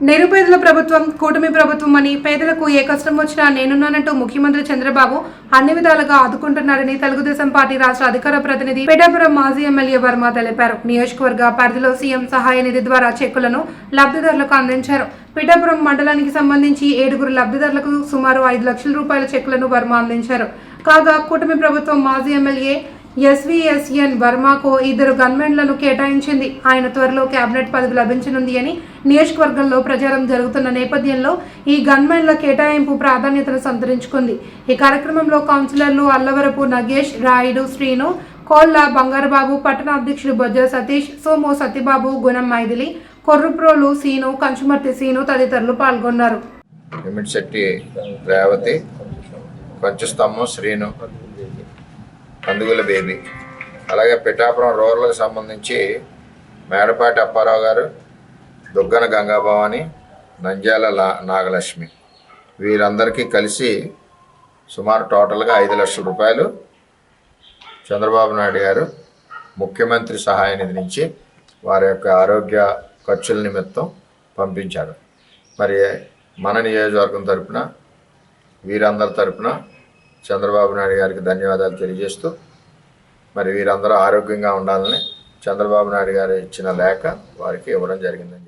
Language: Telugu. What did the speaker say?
నిరుపేదల ప్రభుత్వం కూటమి ప్రభుత్వం అని పేదలకు ఏ కష్టం వచ్చినా నేనున్నానంటూ ముఖ్యమంత్రి చంద్రబాబు అన్ని విధాలుగా ఆదుకుంటున్నారని తెలుగుదేశం పార్టీ రాష్ట్ర అధికార ప్రతినిధి పిఠాపురం మాజీ ఎమ్మెల్యే వర్మ తెలిపారు. నియోజకవర్గ పరిధిలో సీఎం సహాయ నిధి ద్వారా చెక్కులను లబ్ధిదారులకు అందించారు. పిఠాపురం మండలానికి సంబంధించి ఏడుగురు లబ్ధిదారులకు సుమారు ఐదు లక్షల రూపాయల చెక్కులను వర్మ అందించారు. కాగా కూటమి ప్రభుత్వం మాజీ ఎమ్మెల్యే ఎస్వీఎస్ఎన్ వర్మకు ఇద్దరు గన్మెన్లను కేటాయించింది. ఆయన త్వరలో కేబినెట్ పదవి లభించనుంది అని నియోజకవర్గంలో ప్రచారం జరుగుతున్న నేపథ్యంలో ఈ గన్మెన్ల కేటాయింపు ప్రాధాన్యతను సంతరించుకుంది. ఈ కార్యక్రమంలో కౌన్సిలర్లు అల్లవరపు నగేష్ రాయుడు శ్రీను కోళ్ళ బంగారబాబు పట్టణ అధ్యక్షుడు బొజ్జ సతీష్ సోము సత్యబాబు గుణం మైథిలి కొర్రుప్రోలు సీను కంచుమర్తి సీను తదితరులు పాల్గొన్నారు. రేవతి శ్రీను. కందుగుల బేబీ. అలాగే పిఠాపురం రూరల్కి సంబంధించి మేడపాటి అప్పారావు గారు దుగ్గన గంగాభవాని నంద్యాల లా- నాగలక్ష్మి. వీరందరికీ కలిసి సుమారు టోటల్గా ఐదు లక్షల రూపాయలు చంద్రబాబు నాయుడు గారు ముఖ్యమంత్రి సహాయ నిధి నుంచి వారి యొక్క ఆరోగ్య ఖర్చుల నిమిత్తం పంపించారు. మరి మన నియోజకవర్గం తరపున వీరందరి తరపున చంద్రబాబు నాయుడు గారికి ధన్యవాదాలు తెలియజేస్తూ మరి వీరందరూ ఆరోగ్యంగా ఉండాలని చంద్రబాబు నాయుడు గారు ఇచ్చిన లేఖ వారికి ఇవ్వడం జరిగిందని